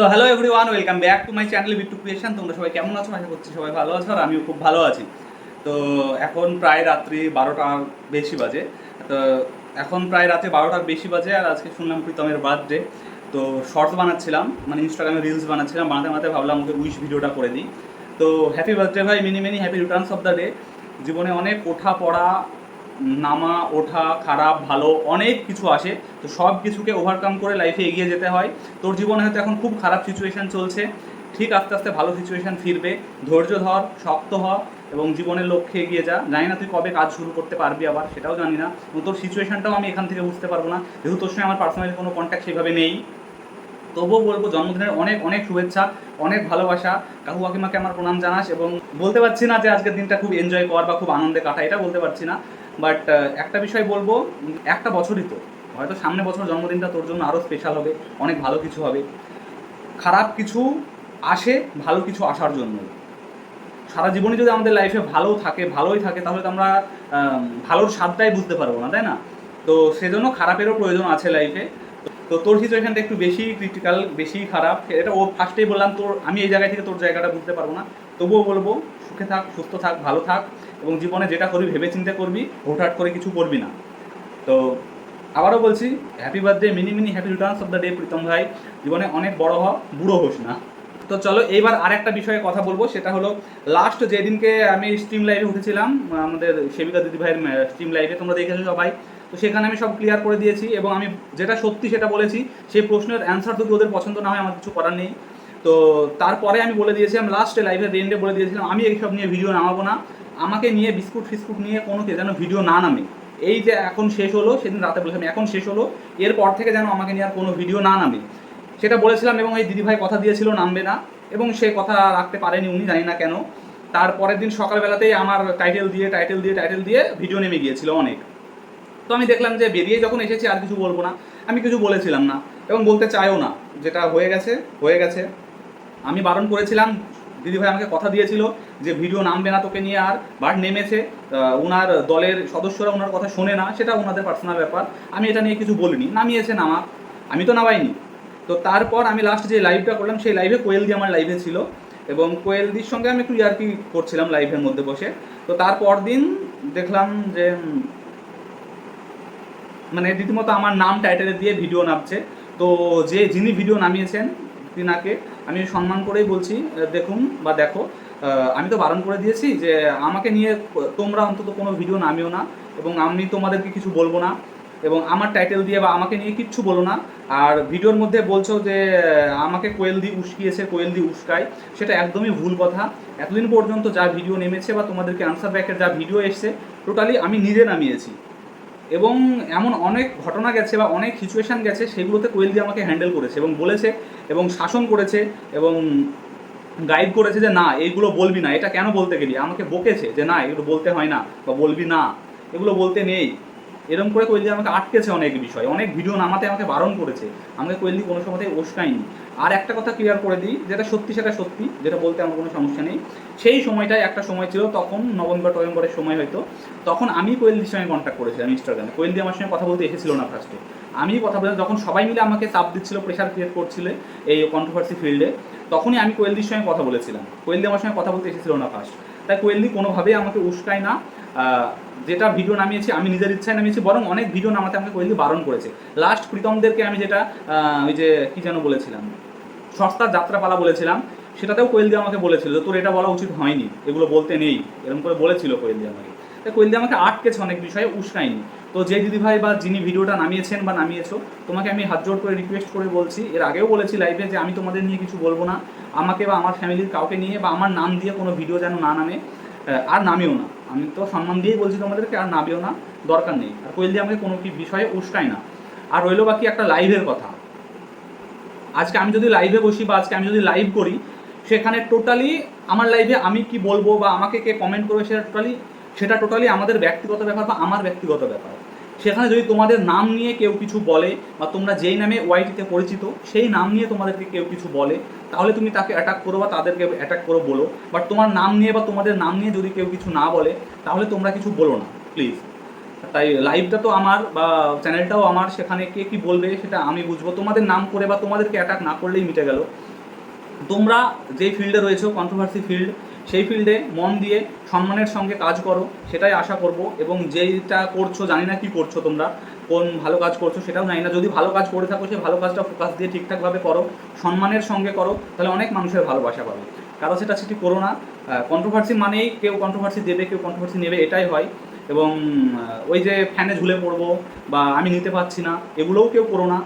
তো hello everyone welcome back to my channel Bittu creation তোমরা সবাই কেমন আছো? আশা করছি সবাই ভালো আছো আর আমিও খুব ভালো আছি। তো এখন প্রায় রাত্রি বারোটার বেশি বাজে। তো এখন প্রায় রাতে বারোটার বেশি বাজে আর আজকে শুনলাম প্রীতমের বার্থডে তো শর্টস বানাচ্ছিলাম মানে ইনস্টাগ্রামে রিলস বানাচ্ছিলাম, বানাতে বানাতে ভাবলাম ওকে উইশ ভিডিওটা করে দিই। তো হ্যাপি বার্থডে ভাই Mini Mini happy returns of the day জীবনে অনেক ওঠা পড়া নামা, ওঠা খারাপ ভালো অনেক কিছু আসে। তো সব কিছুকে ওভারকাম করে লাইফে এগিয়ে যেতে হয়। তোর জীবনে হয়তো এখন খুব খারাপ সিচুয়েশন চলছে। ঠিক আস্তে আস্তে ভালো সিচুয়েশান ফিরবে। ধৈর্য ধর, শক্ত হ এবং জীবনের লক্ষ্যে এগিয়ে যা। জানি না তুই কবে কাজ শুরু করতে পারবি আবার, সেটাও জানি না। এবং তোর সিচুয়েশনটাও আমি এখান থেকে বুঝতে পারব না। যেহেতু তোর সঙ্গে আমার পার্সোনালি কোনো কন্ট্যাক্ট সেভাবে নেই। তবুও বলব, জন্মদিনের অনেক অনেক শুভেচ্ছা, অনেক ভালোবাসা। কাকু কাকিমাকে আমার প্রণাম জানাস এবং বলতে পারছি না যে আজকের দিনটা খুব এনজয় কর বা খুব আনন্দে কাটা এটা বলতে পারছি না। বাট একটা বিষয় বলব একটা বছরই তো। হয়তো সামনে বছর জন্মদিনটা তোর জন্য আরও স্পেশাল হবে অনেক ভালো কিছু হবে। খারাপ কিছু আসে ভালো কিছু আসার জন্য। সারা জীবনে যদি আমাদের লাইফে ভালো থাকে ভালোই থাকে তাহলে তো আমরা আম, ভালোর স্বাদটাই বুঝতে পারব না তাই না? তো সেজন্য খারাপেরও প্রয়োজন আছে লাইফে তো তোর সিচুয়েশনটা একটু বেশি ক্রিটিক্যাল বেশি খারাপ। এটা ও ফার্স্টেই বললাম তোর আমি এই জায়গায় থেকে তোর জায়গাটা বুঝতে পারব না। তবুও বলব, সুখে থাক, সুস্থ থাক, ভালো থাক এবং জীবনে যেটা করবি ভেবে চিন্তে করবি, হুটহাট করে কিছু করবি না। তো আবারও বলছি happy birthday Mini Mini happy returns of the day Pritam ভাই। জীবনে অনেক বড় হ বুড়ো হোস না। তো চলো, এইবার আরেকটা বিষয়ে কথা বলব, সেটা হলো লাস্ট যেদিনকে আমি স্ট্রিম লাইভে উঠেছিলাম, আমাদের সেবিকা দিদি ভাইয়ের স্ট্রিম লাইভে তোমরা দেখেছ সবাই। তো সেখানে আমি সব ক্লিয়ার করে দিয়েছি এবং আমি যেটা সত্যি সেটা বলেছি, সেই প্রশ্নের অ্যান্সার যদি ওদের পছন্দ না হয়, আমার কিছু করার নেই। তো তারপরে আমি বলে দিয়েছিলাম লাস্টে লাইভের রেন্ডে বলে দিয়েছিলাম, আমি এইসব নিয়ে ভিডিও নামাবো না। আমাকে নিয়ে বিস্কুট ফিস্কুট নিয়ে কোনো যেন ভিডিও না নামে। এই যে এখন শেষ হলো, সেদিন রাতে বলেছিলাম, এখন শেষ হলো, এরপর থেকে যেন আমাকে নিয়ে আর কোনো ভিডিও না নামে। সেটা বলেছিলাম এবং এই দিদিভাই কথা দিয়েছিল, নামবে না। এবং সে কথা রাখতে পারেনি, উনি জানি না কেন। তারপরের দিন সকালবেলাতেই আমার টাইটেল দিয়ে টাইটেল দিয়ে টাইটেল দিয়ে ভিডিও নেমে গিয়েছিল অনেক। তো আমি দেখলাম যে বেরিয়ে যখন এসেছি, আর কিছু বলব না। আমি কিছু বলেছিলাম না, এবং বলতে চাইও না, যেটা হয়ে গেছে হয়ে গেছে। আমি বারণ করেছিলাম দিদিভাই আমাকে কথা দিয়েছিল যে ভিডিও নামবে না তোকে নিয়ে আর, বাট নেমেছে। ওনার দলের সদস্যরা ওনার কথা শোনে না, সেটা ওনাদের পার্সোনাল ব্যাপার। আমি এটা নিয়ে কিছু বলিনি, নামিয়েছে, নামা। আমি তো নামাইনি। তো তারপর আমি লাস্ট যে লাইভটা করলাম, সেই লাইভে কোয়েল দি আমার লাইভে ছিল। এবং কোয়েলদির সঙ্গে আমি একটু ইয়ার্কি করছিলাম লাইভের মধ্যে বসে। তো তারপর দিন দেখলাম যে মানে রীতিমতো আমার নাম টাইটেলে দিয়ে ভিডিও নামছে। তো যে যিনি ভিডিও নামিয়েছেন, তিনাকে আমি সম্মান করেই বলছি দেখুন বা দেখো আমি তো বারণ করে দিয়েছি যে আমাকে নিয়ে তোমরা অন্তত কোনো ভিডিও নামিও না এবং আমি তোমাদেরকে কিছু বলব না এবং আমার টাইটেল দিয়ে বা আমাকে নিয়ে কিচ্ছু বলো না। আর ভিডিওর মধ্যে বলছো যে আমাকে কোয়েল দি উস্কিয়েছে, কোয়েল দি উস্কায়, সেটা একদমই ভুল কথা। এতদিন পর্যন্ত যা ভিডিও নেমেছে বা তোমাদেরকে আনসার ব্যাকের যা ভিডিও এসছে টোটালি আমি নিজে নামিয়েছি। এবং এমন অনেক ঘটনা গেছে বা অনেক সিচুয়েশান গেছে, সেগুলোতে কোয়েল দিয়ে আমাকে হ্যান্ডেল করেছে এবং বলেছে এবং শাসন করেছে এবং গাইড করেছে যে না, এইগুলো বলবি না, এটা কেন বলতে গেলি? আমাকে বকেছে যে না, এগুলো বলতে হয় না বা বলবি না, এগুলো বলতে নেই। এরকম করে কোয়েলদি আমাকে আটকেছে অনেক বিষয়, অনেক ভিডিও নামাতে আমাকে বারণ করেছে। আমাকে কোয়েলদি কোনো সময়তেই উস্কায়নি। আর একটা কথা ক্লিয়ার করে দিই, যেটা সত্যি সেটা সত্যি, যেটা বলতে আমার কোনো সমস্যা নেই। সেই সময়টায় একটা সময় ছিল, তখন নভেম্বর টভেম্বরের সময় হয়তো, তখন আমি কোয়েলদির সঙ্গে কন্ট্যাক্ট করেছিলাম ইনস্টাগ্রামে কোয়েলদি আমার সঙ্গে কথা বলতে এসেছিল না ফার্স্টে আমি কথা বলে যখন সবাই মিলে আমাকে চাপ দিচ্ছিল প্রেশার ক্রিয়েট করছিল এই কন্ট্রোভার্সি ফিল্ডে তখনই আমি কোয়েলদির সঙ্গে কথা বলেছিলাম। কোয়েলদি আমার সঙ্গে কথা বলতে এসেছিল না ফার্স্ট তাই কোয়েলদি কোনোভাবেই আমাকে উস্কায় না। যেটা ভিডিও নামিয়েছি, আমি নিজের ইচ্ছায় নামিয়েছি, বরং অনেক ভিডিও নামাতে আমাকে কোয়েলদি বারণ করেছে। লাস্ট প্রীতমদেরকে আমি যেটা ওই যে, কী যেন বলেছিলাম সস্তার যাত্রাপালা বলেছিলাম, সেটাতেও কোয়েলদি আমাকে বলেছিল তোর এটা বলা উচিত হয়নি, এগুলো বলতে নেই। এরকম করে বলেছিল কোয়েলদি আমাকে। তাই কোয়েলদি আমাকে আটকেছে অনেক বিষয়ে, উস্কায়নি। তো যে দিদিভাই বা যিনি ভিডিওটা নামিয়েছেন বা নামিয়েছো, তোমাকে আমি হাত জোর করে রিকোয়েস্ট করে বলছি, এর আগেও বলেছি লাইভে যে, আমি তোমাদের নিয়ে কিছু বলব না। আমাকে বা আমার ফ্যামিলির কাউকে নিয়ে বা আমার নাম দিয়ে কোনো ভিডিও যেন না নামে আর নামেও না। আমি তো সম্মান দিয়েই বলছি তোমাদেরকে, আর নামেও না, দরকার নেই। আর কোয়েল দিয়ে আমাকে কোনো কি বিষয়ে উস্কায় না। আর রইল বাকি একটা লাইভের কথা। আজকে আমি যদি লাইভে বসি বা আজকে আমি যদি লাইভ করি, সেখানে টোটালি আমার লাইভে আমি কি বলব বা আমাকে কে কমেন্ট করবে সেটা টোটালি সেটা টোটালি আমাদের ব্যক্তিগত ব্যাপার বা আমার ব্যক্তিগত ব্যাপার। সেখানে যদি তোমাদের নাম নিয়ে কেউ কিছু বলে, বা তোমরা যেই নামে ওয়াইটিতে পরিচিত, সেই নাম নিয়ে তোমাদেরকে কেউ কিছু বলে, তাহলে তুমি তাকে অ্যাটাক করো বা তাদেরকে অ্যাটাক করো বলো। বাট তোমার নাম নিয়ে বা তোমাদের নাম নিয়ে যদি কেউ কিছু না বলে, তাহলে তোমরা কিছু বলো না প্লিজ তাই লাইভটা তো আমার বা চ্যানেলটাও আমার, সেখানে কে কী বলবে সেটা আমি বুঝব। তোমাদের নাম করে বা তোমাদেরকে অ্যাটাক না করলেই মিটে গেল। তোমরা যেই ফিল্ডে রয়েছো কন্ট্রোভার্সি ফিল্ড সেই ফিল্ডে মন দিয়ে সম্মানের সঙ্গে কাজ করো, সেটাই আশা করব। এবং যেইটা করছ, জানি না কি করছ তোমরা, কোন ভালো কাজ করছ সেটাও জানি না। যদি ভালো কাজ করে থাকো, সেই ভালো কাজটা ফোকাস দিয়ে ঠিকঠাকভাবে করো, সম্মানের সঙ্গে করো, তাহলে অনেক মানুষের ভালোবাসা পাবে। কারও সেটা সেটি করো না। কন্ট্রোভার্সি মানেই কেউ কন্ট্রোভার্সি দেবে, কেউ কন্ট্রোভার্সি নেবে, এটাই হয়। এবং ওই যে ফ্যানে ঝুলে পড়ব বা আমি নিতে পারছি না, এগুলোও কেউ করো না।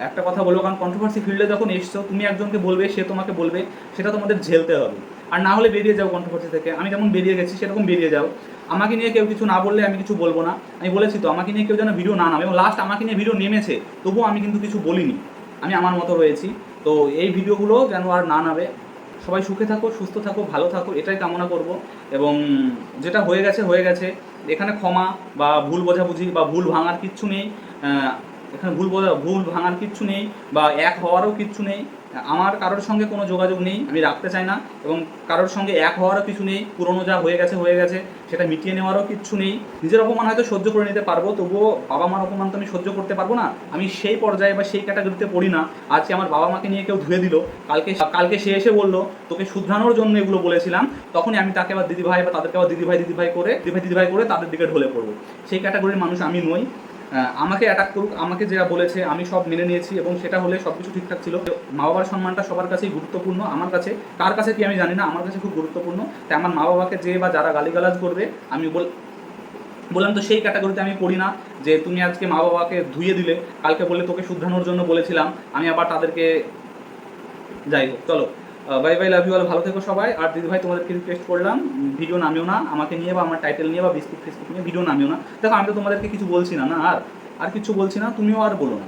একটা কথা বলব, কারণ কন্ট্রোভার্সি ফিল্ডে যখন এসছো, তুমি একজনকে বলবে, সে তোমাকে বলবে, সেটা তোমাদের ঝেলতে হবে। আর না হলে বেরিয়ে যাও কন্ট্রোভার্সি থেকে। আমি যেমন বেরিয়ে গেছি, সেরকম বেরিয়ে যাও। আমাকে নিয়ে কেউ কিছু না বললে আমি কিছু বলব না। আমি বলেছি তো, আমাকে নিয়ে কেউ যেন ভিডিও না নামে। এবং লাস্ট আমাকে নিয়ে ভিডিও নেমেছে, তবুও আমি কিন্তু কিছু বলিনি। আমি আমার মতো রয়েছি। তো এই ভিডিওগুলো যেন আর না নামে। সবাই সুখে থাকো, সুস্থ থাকো, ভালো থাকো, এটাই কামনা করব। এবং যেটা হয়ে গেছে হয়ে গেছে। এখানে ক্ষমা বা ভুল বোঝাবুঝি বা ভুল ভাঙার কিচ্ছু নেই। এখানে ভুল বোঝা ভুল ভাঙার কিচ্ছু নেই বা এক হওয়ারও কিচ্ছু নেই। আমার কারোর সঙ্গে কোনো যোগাযোগ নেই, আমি রাখতে চাই না। এবং কারোর সঙ্গে এক হওয়ারও কিছু নেই, পুরনো যা হয়ে গেছে হয়ে গেছে, সেটা মিটিয়ে নেওয়ারও কিচ্ছু নেই। নিজের অপমান হয়তো সহ্য করে নিতে পারব, তবুও বাবা মার অপমান তো আমি সহ্য করতে পারব না। আমি সেই পর্যায়ে বা সেই ক্যাটাগরিতে পড়ি না। আজকে আমার বাবা মাকে নিয়ে কেউ ধুয়ে দিল, কালকে কালকে সে এসে বলল, তোকে শুধরানোর জন্য এগুলো বলেছিলাম, তখনই আমি তাকে আবার দিদিভাই বা তাদেরকে আবার দিদিভাই দিদিভাই করে, দিদিভাই দিদিভাই করে তাদের দিকে ঢলে পড়ব। সেই ক্যাটাগরির মানুষ আমি নই। আমাকে অ্যাটাক করুক, আমাকে যেটা বলেছে, আমি সব মেনে নিয়েছি এবং সেটা হলে সব কিছু ঠিকঠাক ছিল। মা বাবার সম্মানটা সবার কাছেই গুরুত্বপূর্ণ, আমার কাছে। কার কাছে কি আমি জানি না, আমার কাছে খুব গুরুত্বপূর্ণ। তাই আমার মা বাবাকে যে বা যারা গালিগালাজ করবে, আমি বল, বললাম তো সেই ক্যাটাগরিতে আমি পড়ি না, যে তুমি আজকে মা বাবাকে ধুয়ে দিলে, কালকে বলে তোকে শুধরানোর জন্য বলেছিলাম, আমি আবার তাদেরকে যাই হোক, চলো। Bye bye love you all ভালো থেকো সবাই। আর দিদি ভাই, তোমাদেরকে রিকোয়েস্ট করলাম ভিডিও নামিও না, আমাকে নিয়ে বা আমার টাইটেল নিয়ে বা বিস্কুট ফিস্কুট নিয়ে ভিডিও নামিও না। দেখো, আমি তো তোমাদেরকে কিছু বলছি না না, আর আর কিছু বলছি না, তুমিও আর বলো না।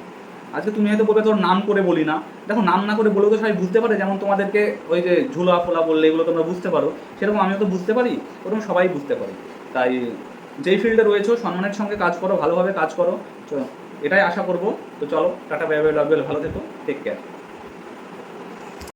আজকে তুমি হয়তো বলবে, তোর নাম করে বলি না। দেখো, নাম না করে বলেও তো সবাই বুঝতে পারে, যেমন তোমাদেরকে ওই যে ঝুলা ফোলা বললে, এগুলো তোমরা বুঝতে পারো। সেরকম আমিও তো বুঝতে পারি, ওরকম সবাই বুঝতে পারে। তাই, যেই ফিল্ডে রয়েছো সম্মানের সঙ্গে কাজ করো, ভালোভাবে কাজ করো। এটাই আশা করব। তো চলো, টাটা বাই বাই লাভ ভালো থেকো টেক কেয়ার